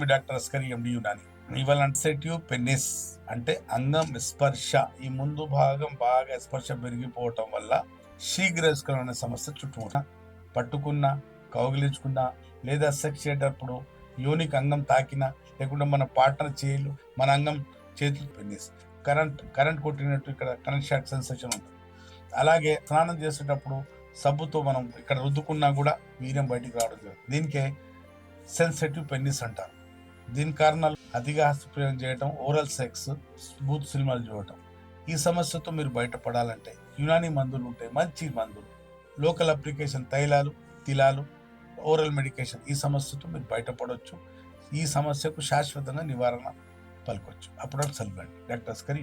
మీ doctor Askari ఎండి యునాని ఇవాళ అన్సెటివ్ పెన్నిస్ అంటే అంగం స్పర్శ. ఈ ముందు భాగం బాగా స్పర్శ పెరిగిపోవటం వల్ల శీఘ్రస్కరం అనే సమస్య చుట్టుముట్ట. పట్టుకున్న కౌగిలించుకున్న లేదా సెక్స్ చేసేటప్పుడు యోనికి అంగం తాకినా లేకుంటే మన పార్ట్నర్ చేయలు మన అంగం చేతులు పెన్నిస్ కరెంట్ కరెంట్ కొట్టినట్టు ఇక్కడ కరెంట్ షాక్ సెన్సేషన్ ఉంటుంది. అలాగే స్నానం చేసేటప్పుడు సబ్బుతో మనం ఇక్కడ రుద్దుకున్నా కూడా వీర్యం బయటికి రావడం జరుగుతుంది. దీనికే సెన్సిటివ్ పెన్నిస్ అంటారు. దీని కారణాలు అతిగా హస్తప్రయోగం చేయటం ఓరల్ సెక్స్ బూత్ సినిమాలు చూడటం. ఈ సమస్యతో మీరు బయటపడాలంటే యునాని మందులు ఉంటాయి మంచి మందులు. లోకల్ అప్లికేషన్ తైలాలు తిలాలు ఓరల్ మెడికేషన్ ఈ సమస్యతో మీరు బయటపడవచ్చు ఈ సమస్యకు శాశ్వతంగా నివారణ పలకొచ్చు. అప్పుడు చల్వండి డాక్టర్ అస్కరి